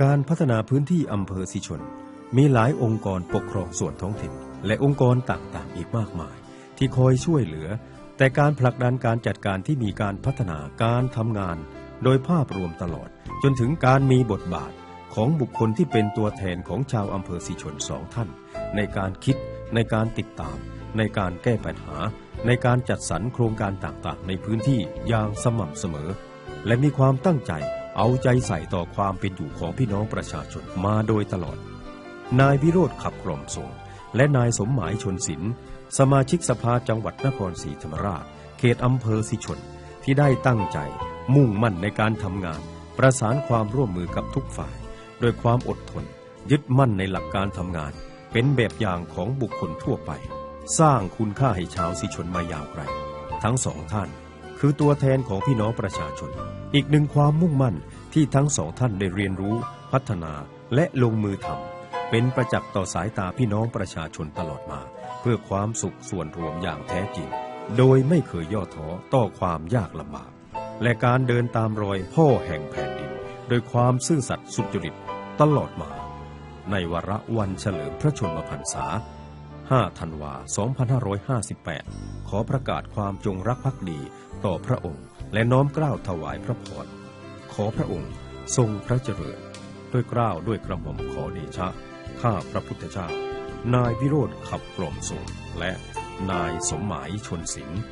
การพัฒนาพื้นที่อำเภอสิชน มีหลายองค์กรปกครองส่วนท้องถิ่น และองค์กรต่างๆ อีกมากมาย ที่คอยช่วยเหลือ แต่การผลักดันการจัดการที่มีการพัฒนาการทำงาน โดยภาพรวมตลอด จนถึงการมีบทบาทของบุคคลที่เป็นตัวแทนของชาวอำเภอสิชนสองท่าน ในการคิดในการติดตาม ในการแก้ปัญหา ในการจัดสรรโครงการต่างๆ ในพื้นที่อย่างสม่ำเสมอ และมีความตั้งใจ เอาใจใส่ต่อความเป็นอยู่ของพี่น้องประชาชนมาโดยตลอด นายวิโรธขับกล่อมส่ง และนายสมหมายชนศิลป์สมาชิกสภาจังหวัดนครศรีธรรมราช เขตอำเภอสิชน ที่ได้ตั้งใจ มุ่งมั่นในการทำงาน ประสานความร่วมมือกับทุกฝ่ายโดยความอดทน ยึดมั่นในหลักการทำงาน เป็นแบบอย่างของบุคคลทั่วไป สร้างคุณค่าให้ชาวสิชนมายาวไกล ทั้งสองท่าน คือตัวแทนของพี่น้องประชาชน อีกหนึ่งความมุ่งมั่นที่ทั้งสองท่านได้เรียนรู้ พัฒนาและลงมือทำเป็นประจักษ์ต่อสายตาพี่น้องประชาชนตลอดมา เพื่อความสุขส่วนรวมอย่างแท้จริง โดยไม่เคยย่อท้อต่อความยากลำบาก และการเดินตามรอยพ่อแห่งแผ่นดิน โดยความซื่อสัตย์สุจริตตลอดมา ในวาระวันเฉลิมพระชนมพรรษา 5 ธันวา 2558 ขอประกาศความจงรักภักดีต่อพระองค์ และน้อมกล้าวถวายพระพร ขอพระองค์ทรงพระเจริญ ด้วยกล้าวด้วยกระหม่อมขอเดชะ ข้าพระพุทธเจ้า นายวิโรธขับกล่อมส่งและนายสมหมายชนศิลป์